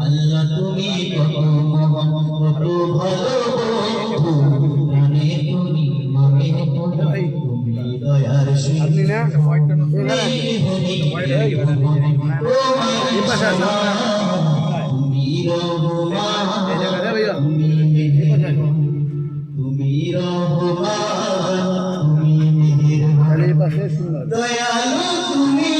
আল্লাহ তুমি কত মহান কত ভালো মনে মনে দয়ালু তুমি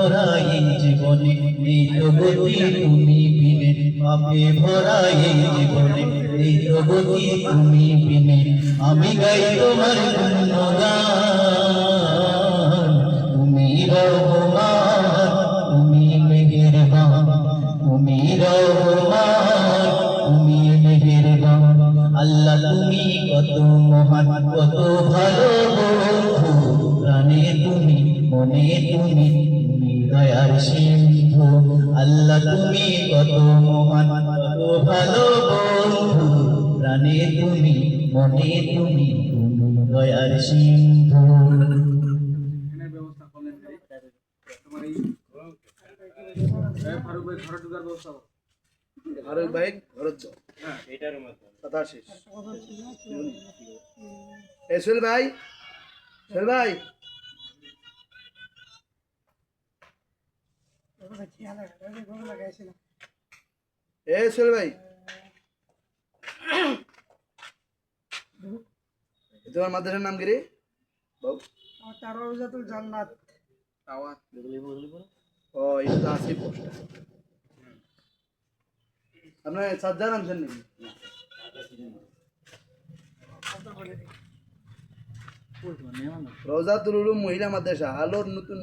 ভরা এই জীবনে, এই তো তুমি বিনে পাপে ভরা এই জীবনে, এই তো তুমি বিনে আমি গাই তোমার গুণগান। তুমি রহমান, তুমি মেহেরবান। তুমি রহমান, তুমি মেহেরবান। আল্লাহ, তুমি কত মহান, কত ভালো বন্ধু। প্রাণে তুমি, মনে তুমি দয়ার সিন্ধু আল্লাহ তুমি কত মহান কত ভালো বন্ধু। প্রাণে তুমি মনে তুমি তুমি দয়ার সিন্ধু। ভাই ফারুক কথা শেষ। সোহেল ভাই। এ সোহেল ভাই। তোমার মাদ্রাসার নাম কি তো রোজাতুল মহিলা মাদ্রাসা আলোর নতুন